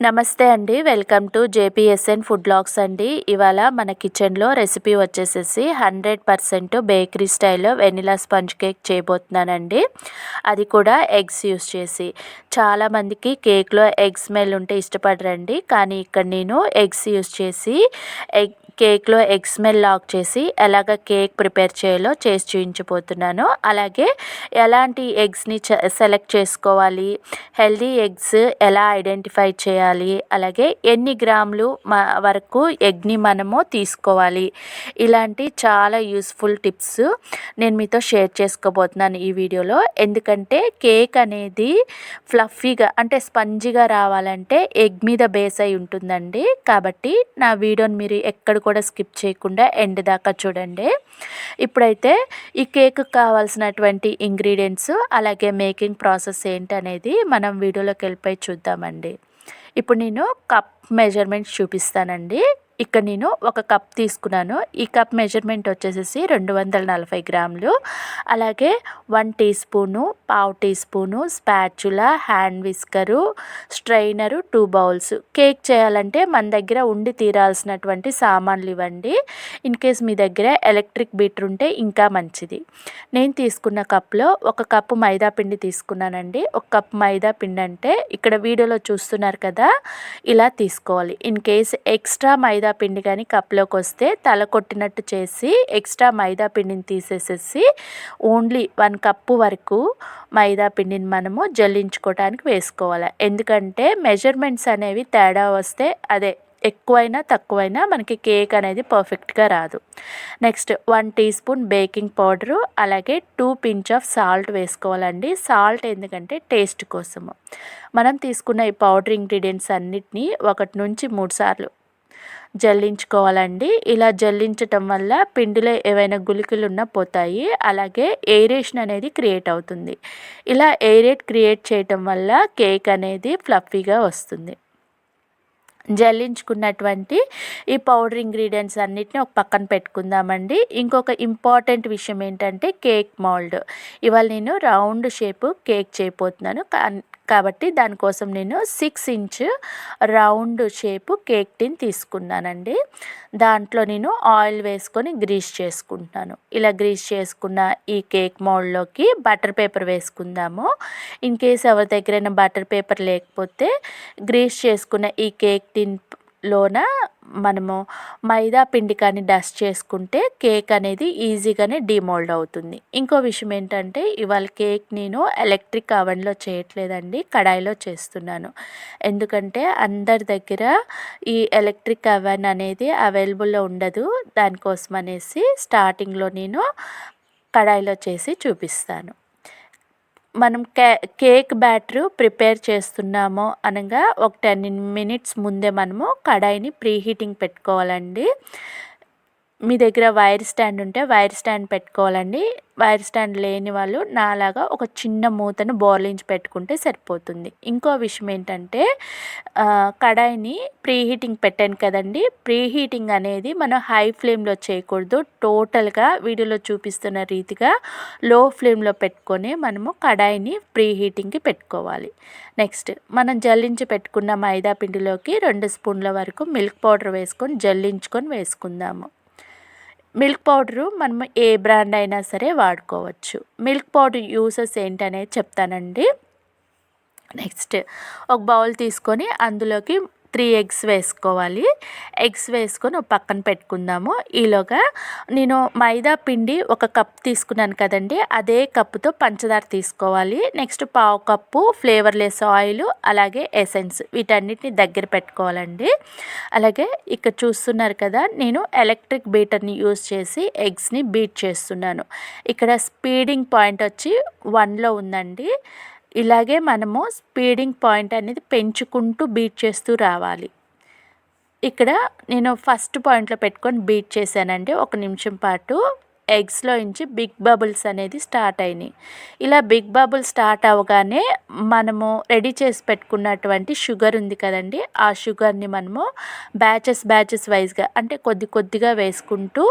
నమస్తే అండి. Welcome to JPSN food blogs అండి. ఇవాళ మన కిచెన్లో రెసిపీ వచ్చేసేసి హండ్రెడ్ పర్సెంట్ బేకరీ స్టైల్లో వెనిలా స్పంజ్ కేక్ చేయబోతున్నానండి. అది కూడా ఎగ్స్ యూస్ చేసి. చాలామందికి కేక్లో ఎగ్ స్మెల్ ఉంటే ఇష్టపడరండి. కానీ ఇక్కడ నేను ఎగ్స్ యూస్ చేసి ఎగ్ కేక్లో ఎగ్ స్మెల్ లాక్ చేసి ఎలాగ కేక్ ప్రిపేర్ చేయాలో చేసి చూపించబోతున్నాను అలాగే ఎలాంటి ఎగ్స్ని సెలెక్ట్ చేసుకోవాలి హెల్దీ ఎగ్స్ ఎలా ఐడెంటిఫై చేయాలి అలాగే ఎన్ని గ్రాములు వరకు ఎగ్ని మనము తీసుకోవాలి. ఇలాంటి చాలా యూస్ఫుల్ టిప్స్ నేను మీతో షేర్ చేసుకోబోతున్నాను ఈ వీడియోలో. ఎందుకంటే కేక్ అనేది ఫ్లఫీగా అంటే స్పంజిగా రావాలంటే ఎగ్ మీద బేస్ అయి ఉంటుందండి. కాబట్టి నా వీడియోని మీరు ఎక్కడ కూడా స్కిప్ చేయకుండా ఎండ్ దాకా చూడండి. ఇప్పుడైతే ఈ కేక్ కావాల్సినటువంటి ఇంగ్రీడియంట్స్ అలాగే మేకింగ్ ప్రాసెస్ ఏంటనేది మనం వీడియోలోకి వెళ్ళిపోయి చూద్దామండి. ఇప్పుడు నేను కప్ మెజర్మెంట్స్ చూపిస్తానండి. ఇక్కడ నేను ఒక కప్ తీసుకున్నాను. ఈ కప్ మెజర్మెంట్ వచ్చేసేసి రెండు వందల నలభై గ్రాములు. అలాగే వన్ టీ స్పూను పావు teaspoon spatula hand whisker strainer two bowls. Cake చేయాలంటే మన దగ్గర ఉండి తీరాల్సినటువంటి సామాన్లు ఇవ్వండి. ఇన్ కేస్ మీ దగ్గర ఎలక్ట్రిక్ బీటర్ ఉంటే ఇంకా మంచిది. నేను తీసుకున్న కప్లో ఒక కప్పు మైదా పిండి తీసుకున్నానండి. ఒక కప్ మైదా పిండి అంటే ఇక్కడ వీడియోలో చూస్తున్నారు కదా ఇలా తీసుకోవాలి. ఇన్ కేస్ ఎక్స్ట్రా మైదా పిండి కానీ కప్లోకి వస్తే తల కొట్టినట్టు చేసి ఎక్స్ట్రా మైదా పిండిని తీసేసేసి ఓన్లీ వన్ కప్పు వరకు మైదా పిండిని మనము జల్లించుకోవడానికి వేసుకోవాలి. ఎందుకంటే మెజర్మెంట్స్ అనేవి తేడా వస్తే అదే ఎక్కువైనా తక్కువైనా మనకి కేక్ అనేది పర్ఫెక్ట్గా రాదు. Next one teaspoon baking powder అలాగే టూ పించ్ ఆఫ్ సాల్ట్ వేసుకోవాలండి. సాల్ట్ ఎందుకంటే టేస్ట్ కోసము. మనం తీసుకున్న ఈ పౌడర్ ఇంగ్రీడియంట్స్ అన్నిటినీ ఒకటి నుంచి మూడు సార్లు జల్లించుకోవాలండి. ఇలా జల్లించటం వల్ల పిండిలో ఏవైనా గులికలు ఉన్నా పోతాయి. అలాగే ఎయిరేషన్ అనేది క్రియేట్ అవుతుంది. ఇలా ఎయిరేట్ క్రియేట్ చేయటం వల్ల కేక్ అనేది ఫ్లఫీగా వస్తుంది. జల్లించుకున్నటువంటి ఈ పౌడర్ ఇంగ్రీడియంట్స్ అన్నిటిని ఒక పక్కన పెట్టుకుందామండి. ఇంకొక ఇంపార్టెంట్ విషయం ఏంటంటే కేక్ మౌల్డ్. ఇవాళ నేను రౌండ్ షేపు కేక్ చేయబోతున్నాను. కాబట్టి దానికోసం నేను six inch round shape cake tin తీసుకున్నానండి. దాంట్లో నేను ఆయిల్ వేసుకొని గ్రీస్ చేసుకుంటాను ఇలా గ్రీస్ చేసుకున్న ఈ కేక్ మౌల్డ్లోకి బటర్ పేపర్ వేసుకుందాము. ఇన్ కేస్ ఎవరి దగ్గరైనా బటర్ పేపర్ లేకపోతే గ్రీస్ చేసుకున్న ఈ కేక్ టిన్ లోన మనము మైదా పిండి కానీ డస్ట్ చేసుకుంటే కేక్ అనేది ఈజీగానే డిమోల్డ్ అవుతుంది. ఇంకో విషయం ఏంటంటే ఇవాళ కేక్ నేను ఎలక్ట్రిక్ అవెన్లో చేయట్లేదండి కడాయిలో చేస్తున్నాను. ఎందుకంటే అందరి దగ్గర ఈ ఎలక్ట్రిక్ అవెన్ అనేది అవైలబుల్లో ఉండదు. దానికోసం అనేసి స్టార్టింగ్లో నేను కడాయిలో చేసి చూపిస్తాను. మనం కే కేక్ బ్యాటర్ ప్రిపేర్ చేస్తున్నాము అనగా ఒక టెన్ మినిట్స్ ముందే మనము కడాయిని ప్రీ హీటింగ్ పెట్టుకోవాలండి. మీ దగ్గర వైర్ స్టాండ్ ఉంటే వైర్ స్టాండ్ పెట్టుకోవాలండి. వైర్ స్టాండ్ లేని వాళ్ళు నాలాగా ఒక చిన్న మూతను బోర్లించి పెట్టుకుంటే సరిపోతుంది. ఇంకో విషయం ఏంటంటే కడాయిని ప్రీ హీటింగ్ పెట్టాను కదండి. ప్రీ హీటింగ్ అనేది మనం హై ఫ్లేమ్లో చేయకూడదు. టోటల్గా వీడియోలో చూపిస్తున్న రీతిగా లో ఫ్లేమ్లో పెట్టుకొని మనము కడాయిని ప్రీ హీటింగ్కి పెట్టుకోవాలి. నెక్స్ట్ మనం జల్లించి పెట్టుకున్న మైదా పిండిలోకి రెండు స్పూన్ల వరకు మిల్క్ పౌడర్ వేసుకొని జల్లించుకొని వేసుకుందాము. మిల్క్ పౌడరు మనం ఏ బ్రాండ్ అయినా సరే వాడుకోవచ్చు. మిల్క్ పౌడర్ యూసెస్ ఏంటనేది చెప్తానండి. నెక్స్ట్ ఒక బౌల్ తీసుకొని అందులోకి త్రీ ఎగ్స్ వేసుకోవాలి. ఎగ్స్ వేసుకొని ఒక పక్కన పెట్టుకుందాము. ఈలోగా నేను మైదా పిండి ఒక కప్ తీసుకున్నాను కదండి. అదే కప్పుతో పంచదార తీసుకోవాలి. నెక్స్ట్ పావు కప్పు ఫ్లేవర్లెస్ ఆయిల్ అలాగే ఎసెన్స్ వీటన్నిటిని దగ్గర పెట్టుకోవాలండి. అలాగే ఇక్కడ చూస్తున్నారు కదా నేను ఎలక్ట్రిక్ బీటర్ని యూస్ చేసి ఎగ్స్ని బీట్ చేస్తున్నాను. ఇక్కడ స్పీడింగ్ పాయింట్ వచ్చి వన్లో ఉందండి. ఇలాగే మనము స్పీడింగ్ పాయింట్ అనేది పెంచుకుంటూ బీట్ చేస్తూ రావాలి. ఇక్కడ నేను ఫస్ట్ పాయింట్లో పెట్టుకొని బీట్ చేశానండి. ఒక నిమిషం పాటు ఎగ్స్లో నుంచి బిగ్ బబుల్స్ అనేది స్టార్ట్ అయినాయి. ఇలా బిగ్ బబుల్స్ స్టార్ట్ అవ్వగానే మనము రెడీ చేసి పెట్టుకున్నటువంటి షుగర్ ఉంది కదండి. ఆ షుగర్ని మనము బ్యాచెస్ బ్యాచెస్ వైజ్గా అంటే కొద్ది కొద్దిగా వేసుకుంటూ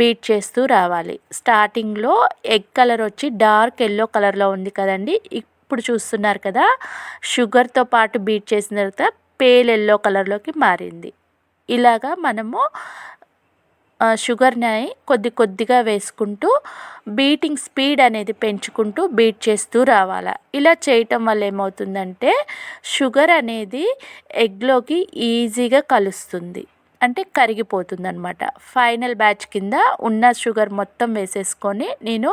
బీట్ చేస్తూ రావాలి. స్టార్టింగ్లో ఎగ్ కలర్ వచ్చి డార్క్ ఎల్లో కలర్లో ఉంది కదండి. ఇప్పుడు చూస్తున్నారు కదా షుగర్తో పాటు బీట్ చేసిన తర్వాత పేల్ ఎల్లో కలర్లోకి మారింది. ఇలాగా మనము షుగర్ని కొద్ది కొద్దిగా వేసుకుంటూ బీటింగ్ స్పీడ్ అనేది పెంచుకుంటూ బీట్ చేస్తూ రావాలి. ఇలా చేయటం వల్ల ఏమవుతుందంటే షుగర్ అనేది ఎగ్లోకి ఈజీగా కలుస్తుంది. అంటే కరిగిపోతుంది అనమాట ఫైనల్ బ్యాచ్ కింద ఉన్న షుగర్ మొత్తం వేసేసుకొని నేను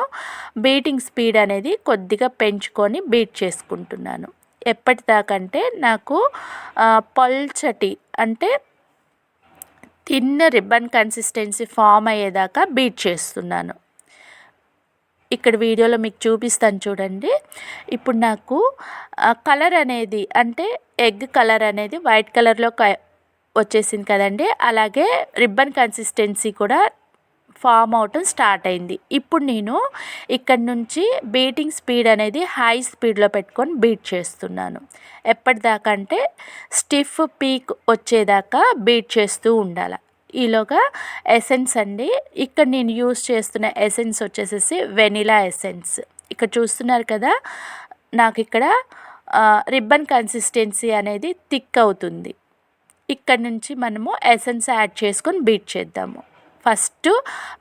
బీటింగ్ స్పీడ్ అనేది కొద్దిగా పెంచుకొని బీట్ చేసుకుంటున్నాను. ఎప్పటిదాకంటే నాకు పల్చటి అంటే తిన్న రిబ్బన్ కన్సిస్టెన్సీ ఫామ్ అయ్యేదాకా బీట్ చేస్తున్నాను. ఇక్కడ వీడియోలో మీకు చూపిస్తాను చూడండి. ఇప్పుడు నాకు కలర్ అనేది అంటే ఎగ్ కలర్ అనేది వైట్ కలర్లో వచ్చేసింది కదండి. అలాగే రిబ్బన్ కన్సిస్టెన్సీ కూడా ఫామ్ అవటం స్టార్ట్ అయింది. ఇప్పుడు నేను ఇక్కడ నుంచి బీటింగ్ స్పీడ్ అనేది హై స్పీడ్లో పెట్టుకొని బీట్ చేస్తున్నాను. ఎప్పటిదాకా అంటే స్టిఫ్ పీక్ వచ్చేదాకా బీట్ చేస్తూ ఉండాలి. ఈలోగా ఎసెన్స్ అండి. ఇక్కడ నేను యూస్ చేస్తున్న ఎసెన్స్ వచ్చేసేసి వెనిలా ఎసెన్స్. ఇక్కడ చూస్తున్నారు కదా నాకు ఇక్కడ రిబ్బన్ కన్సిస్టెన్సీ అనేది థిక్ అవుతుంది. ఇక్కడ నుంచి మనము ఎసెన్స్ యాడ్ చేసుకొని బీట్ చేద్దాము. ఫస్ట్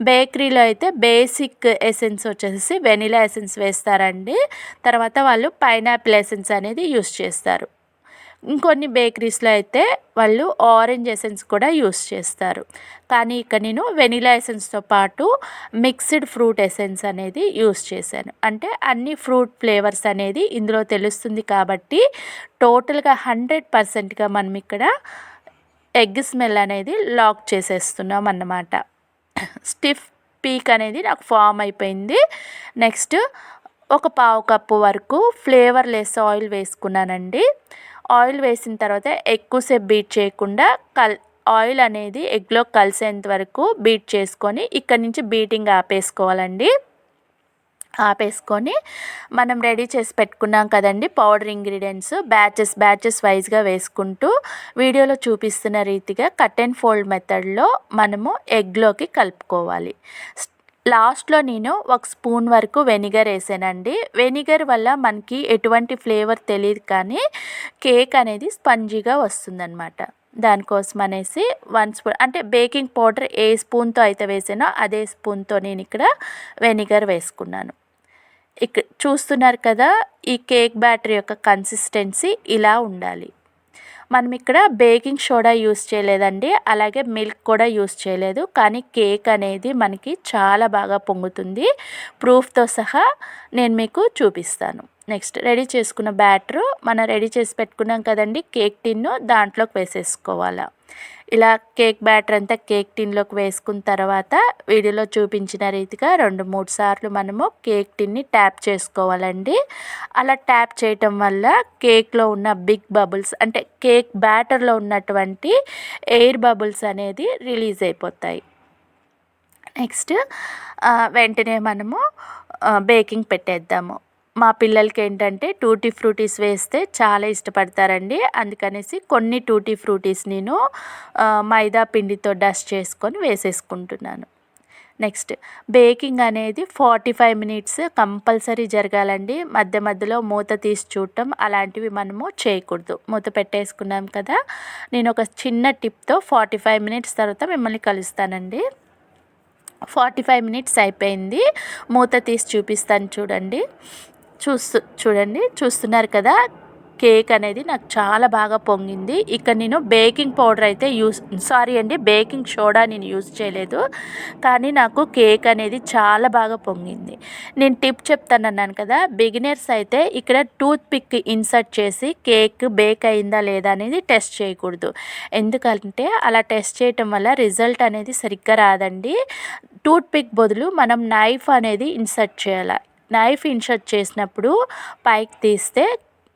బేకరీలో అయితే బేసిక్ ఎసెన్స్ వచ్చేసి వెనిలా ఎసెన్స్ వేస్తారండి. తర్వాత వాళ్ళు పైనాపిల్ ఎసెన్స్ అనేది యూస్ చేస్తారు. ఇంకొన్ని బేకరీస్లో అయితే వాళ్ళు ఆరెంజ్ ఎసెన్స్ కూడా యూస్ చేస్తారు. కానీ ఇక్కడ నేను వెనిలా ఎసెన్స్తో పాటు మిక్స్డ్ ఫ్రూట్ ఎసెన్స్ అనేది యూస్ చేశాను. అంటే అన్ని ఫ్రూట్ ఫ్లేవర్స్ అనేది ఇందులో తెలుస్తుంది కాబట్టి టోటల్గా హండ్రెడ్ పర్సెంట్గా మనం ఇక్కడ ఎగ్ స్మెల్ అనేది లాక్ చేసేస్తున్నాం అన్నమాట. స్టిఫ్ పీక్ అనేది నాకు ఫామ్ అయిపోయింది. నెక్స్ట్ ఒక పావు కప్పు వరకు ఫ్లేవర్లెస్ ఆయిల్ వేసుకున్నానండి. ఆయిల్ వేసిన తర్వాత ఎక్కువసేపు బీట్ చేయకుండా కల్ ఆయిల్ అనేది ఎగ్లో కలిసేంత వరకు బీట్ చేసుకొని ఇక్కడ నుంచి బీటింగ్ ఆపేసుకోవాలండి. ఆపేసుకొని మనం రెడీ చేసి పెట్టుకున్నాం కదండి పౌడర్ ఇంగ్రీడియంట్స్ బ్యాచెస్ బ్యాచెస్ వైజ్గా వేసుకుంటూ వీడియోలో చూపిస్తున్న రీతిగా కట్ అండ్ ఫోల్డ్ మెథడ్లో మనము ఎగ్లోకి కలుపుకోవాలి. లాస్ట్లో నేను ఒక స్పూన్ వరకు వెనిగర్ వేసానండి. వెనిగర్ వల్ల మనకి ఎటువంటి ఫ్లేవర్ తెలియదు కానీ కేక్ అనేది స్పంజీగా వస్తుందన్నమాట. దానికోసం అనేసి వన్ స్పూన్ అంటే బేకింగ్ పౌడర్ ఏ స్పూన్తో అయితే వేసానో అదే స్పూన్తో నేను ఇక్కడ వెనిగర్ వేసుకున్నాను. ఇక చూస్తున్నారు కదా ఈ కేక్ బ్యాటర్ యొక్క కన్సిస్టెన్సీ ఇలా ఉండాలి. మనం ఇక్కడ బేకింగ్ సోడా యూస్ చేయలేదండి అలాగే మిల్క్ కూడా యూస్ చేయలేదు కానీ కేక్ అనేది మనకి చాలా బాగా పొంగుతుంది. ప్రూఫ్తో సహా నేను మీకు చూపిస్తాను. నెక్స్ట్ రెడీ చేసుకున్న బ్యాటరు మనం రెడీ చేసి పెట్టుకున్నాం కదండి కేక్ టిన్ను దాంట్లోకి వేసేసుకోవాలి. ఇలా కేక్ బ్యాటర్ అంతా కేక్ టిన్లోకి వేసుకున్న తర్వాత వీడియోలో చూపించిన రీతిగా రెండు మూడు సార్లు మనము కేక్ టిన్ని ట్యాప్ చేసుకోవాలండి. అలా ట్యాప్ చేయటం వల్ల కేక్లో ఉన్న బిగ్ బబుల్స్ అంటే కేక్ బ్యాటర్లో ఉన్నటువంటి ఎయిర్ బబుల్స్ అనేది రిలీజ్ అయిపోతాయి. నెక్స్ట్ వెంటనే మనము బేకింగ్ పెట్టేద్దాము. మా పిల్లలకి ఏంటంటే టూటీ ఫ్రూటీస్ వేస్తే చాలా ఇష్టపడతారండి. అందుకనేసి కొన్ని టూటీ ఫ్రూటీస్ నేను మైదా పిండితో డస్ట్ చేసుకొని వేసేసుకుంటున్నాను. నెక్స్ట్ బేకింగ్ అనేది ఫార్టీ ఫైవ్ మినిట్స్ కంపల్సరీ జరగాలండి. మధ్య మధ్యలో మూత తీసి చూడటం అలాంటివి మనము చేయకూడదు. మూత పెట్టేసుకున్నాం కదా నేను ఒక చిన్న టిప్తో ఫార్టీ ఫైవ్ మినిట్స్ తర్వాత మిమ్మల్ని కలుస్తానండి. ఫార్టీ ఫైవ్ మినిట్స్ అయిపోయింది. మూత తీసి చూపిస్తాను చూడండి. చూస్తూ చూడండి చూస్తున్నారు కదా? కేక్ అనేది నాకు చాలా బాగా పొంగింది. ఇక్కడ నేను బేకింగ్ పౌడర్ అయితే యూస్ సారీ అండి బేకింగ్ సోడా నేను యూస్ చేయలేదు. కానీ నాకు కేక్ అనేది చాలా బాగా పొంగింది. నేను టిప్ చెప్తాను అన్నాను కదా బిగినర్స్ అయితే ఇక్కడ టూత్ పిక్ ఇన్సర్ట్ చేసి కేక్ బేక్ అయిందా లేదా అనేది టెస్ట్ చేయకూడదు. ఎందుకంటే అలా టెస్ట్ చేయటం వల్ల రిజల్ట్ అనేది సరిగ్గా రాదండి. టూత్ పిక్ బదులు మనం నైఫ్ అనేది ఇన్సర్ట్ చేయాలి. నైఫ్ ఇన్షర్ట్ చేసినప్పుడు పైకి తీస్తే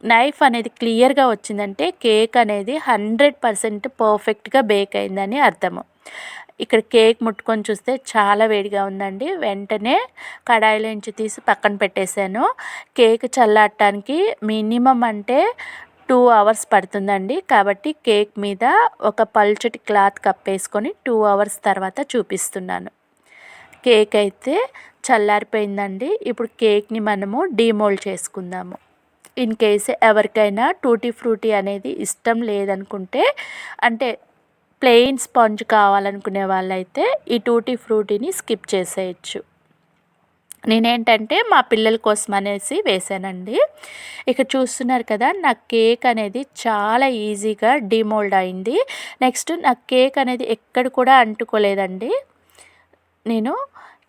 నైఫ్ అనేది క్లియర్గా వచ్చిందంటే కేక్ అనేది హండ్రెడ్ పర్సెంట్ పర్ఫెక్ట్గా బేక్ అయిందని అర్థము. ఇక్కడ కేక్ ముట్టుకొని చూస్తే చాలా వేడిగా ఉందండి. వెంటనే కడాయిలోంచి తీసి పక్కన పెట్టేశాను. కేక్ చల్లటానికి మినిమం అంటే టూ అవర్స్ పడుతుందండి. కాబట్టి కేక్ మీద ఒక పల్చటి క్లాత్ కప్పేసుకొని టూ అవర్స్ తర్వాత చూపిస్తున్నాను. కేక్ అయితే చల్లారిపోయిందండి. ఇప్పుడు కేక్ని మనము డీమోల్డ్ చేసుకుందాము. ఇన్ కేస్ ఎవరికైనా టూటీ ఫ్రూటీ అనేది ఇష్టం లేదనుకుంటే అంటే ప్లెయిన్ స్పాంజ్ కావాలనుకునే వాళ్ళైతే ఈ టూటీ ఫ్రూటీని స్కిప్ చేసేయచ్చు. నేనేంటంటే మా పిల్లల కోసం అనేసి వేసానండి. ఇక చూస్తున్నారు కదా నా కేక్ అనేది చాలా ఈజీగా డిమోల్డ్ అయింది. నెక్స్ట్ నా కేక్ అనేది ఎక్కడ కూడా అంటుకోలేదండి. నేను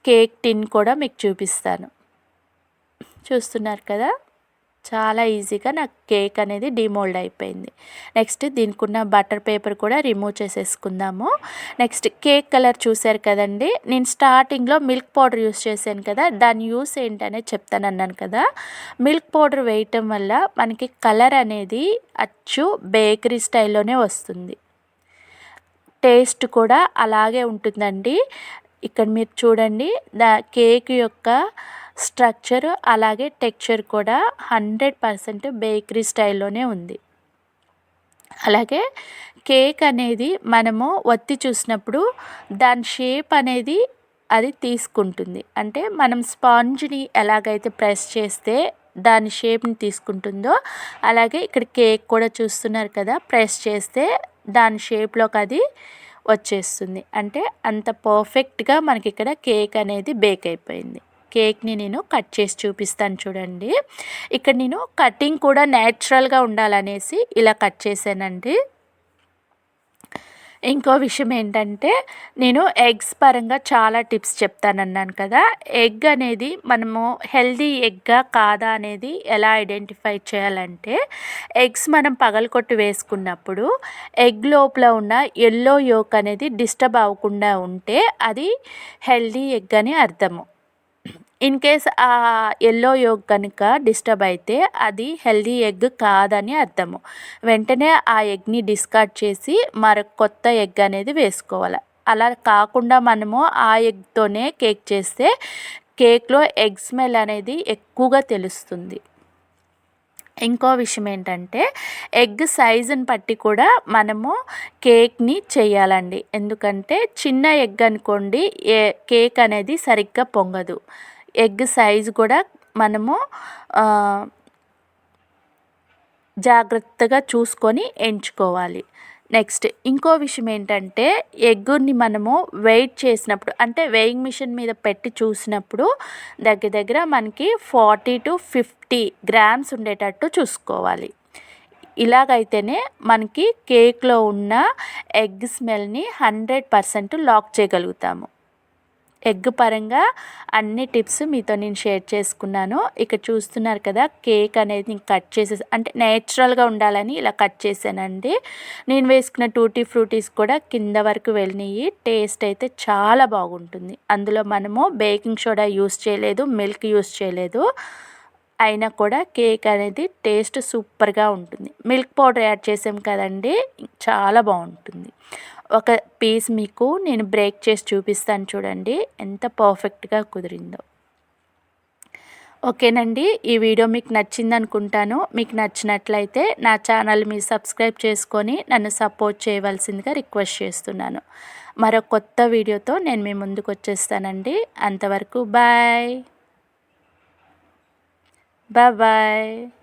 కేక్ టిన్ కూడా మీకు చూపిస్తాను. చూస్తున్నారు కదా? చాలా ఈజీగా నాకు కేక్ అనేది డిమోల్డ్ అయిపోయింది. నెక్స్ట్ దీనికి ఉన్న బటర్ పేపర్ కూడా రిమూవ్ చేసేసుకుందాము. నెక్స్ట్ కేక్ కలర్ చూసారు కదండి? నేను స్టార్టింగ్లో మిల్క్ పౌడర్ యూస్ చేశాను కదా? దాని యూస్ ఏంటనే చెప్తాను అన్నాను కదా? మిల్క్ పౌడర్ వేయటం వల్ల మనకి కలర్ అనేది అచ్చు బేకరీ స్టైల్లోనే వస్తుంది. టేస్ట్ కూడా అలాగే ఉంటుందండి. ఇక్కడ మీరు చూడండి దా కేక్ యొక్క స్ట్రక్చర్ అలాగే టెక్చర్ కూడా హండ్రెడ్ పర్సెంట్ బేకరీ స్టైల్లోనే ఉంది. అలాగే కేక్ అనేది మనము ఒత్తి చూసినప్పుడు దాని షేప్ అనేది అది తీసుకుంటుంది. అంటే మనం స్పాంజ్ని ఎలాగైతే ప్రెస్ చేస్తే దాని షేప్ని తీసుకుంటుందో అలాగే ఇక్కడ కేక్ కూడా చూస్తున్నారు కదా ప్రెస్ చేస్తే దాని షేప్లోకి అది వచ్చేస్తుంది. అంటే అంత పర్ఫెక్ట్గా మనకి ఇక్కడ కేక్ అనేది బేక్ అయిపోయింది. కేక్ని నేను కట్ చేసి చూపిస్తాను చూడండి. ఇక్కడ నేను కటింగ్ కూడా న్యాచురల్గా ఉండాలనేసి ఇలా కట్ చేశానండి. ఇంకో విషయం ఏంటంటే నేను ఎగ్స్ పరంగా చాలా టిప్స్ చెప్తానన్నాను కదా. ఎగ్ అనేది మనము హెల్దీ ఎగ్గా కాదా అనేది ఎలా ఐడెంటిఫై చేయాలంటే ఎగ్స్ మనం పగలకొట్టి వేసుకున్నప్పుడు ఎగ్ లోపల ఉన్న ఎల్లో యోక్ అనేది డిస్టర్బ్ అవ్వకుండా ఉంటే అది హెల్దీ ఎగ్ అని అర్థము. ఇన్ కేస్ ఆ ఎల్లో యోగ్ కనుక డిస్టర్బ్ అయితే అది హెల్దీ ఎగ్ కాదని అర్థము. వెంటనే ఆ ఎగ్ని డిస్కార్డ్ చేసి మరొక కొత్త ఎగ్ అనేది వేసుకోవాలి. అలా కాకుండా మనము ఆ ఎగ్తోనే కేక్ చేస్తే కేక్లో ఎగ్ స్మెల్ అనేది ఎక్కువగా తెలుస్తుంది. ఇంకో విషయం ఏంటంటే ఎగ్ సైజుని బట్టి కూడా మనము కేక్ని చేయాలండి. ఎందుకంటే చిన్న ఎగ్ అనుకోండి ఏ కేక్ అనేది సరిగ్గా పొంగదు. ఎగ్ సైజు కూడా మనము జాగ్రత్తగా చూసుకొని ఎంచుకోవాలి. నెక్స్ట్ ఇంకో విషయం ఏంటంటే ఎగ్గుని మనము వెయిట్ చేసినప్పుడు అంటే వెయింగ్ మిషన్ మీద పెట్టి చూసినప్పుడు దగ్గర దగ్గర మనకి ఫార్టీ టు ఫిఫ్టీ గ్రామ్స్ ఉండేటట్టు చూసుకోవాలి. ఇలాగైతేనే మనకి కేక్లో ఉన్న ఎగ్ స్మెల్ని హండ్రెడ్ పర్సెంట్ లాక్ చేయగలుగుతాము. ఎగ్ పరంగా అన్ని టిప్స్ మీతో నేను షేర్ చేసుకున్నాను. ఇక చూస్తున్నారు కదా కేక్ అనేది నేను కట్ చేసే అంటే నేచురల్గా ఉండాలని ఇలా కట్ చేశానండి. నేను వేసుకున్న టూటీ ఫ్రూటీస్ కూడా కింద వరకు వెళ్ళినాయి. టేస్ట్ అయితే చాలా బాగుంటుంది. అందులో మనము బేకింగ్ సోడా యూస్ చేయలేదు మిల్క్ యూస్ చేయలేదు. అయినా కూడా కేక్ అనేది టేస్ట్ సూపర్గా ఉంటుంది. మిల్క్ పౌడర్ యాడ్ చేసాం కదండి చాలా బాగుంటుంది. ఒక పీస్ మీకు నేను బ్రేక్ చేసి చూపిస్తాను చూడండి. ఎంత పర్ఫెక్ట్గా కుదిరిందో. ఓకేనండి. ఈ వీడియో మీకు నచ్చింది అనుకుంటాను. మీకు నచ్చినట్లయితే నా ఛానల్ మీరు సబ్స్క్రైబ్ చేసుకొని నన్ను సపోర్ట్ చేయవలసిందిగా రిక్వెస్ట్ చేస్తున్నాను. మరో కొత్త వీడియోతో నేను మీ ముందుకు వచ్చేస్తానండి. అంతవరకు బాయ్ బాయ్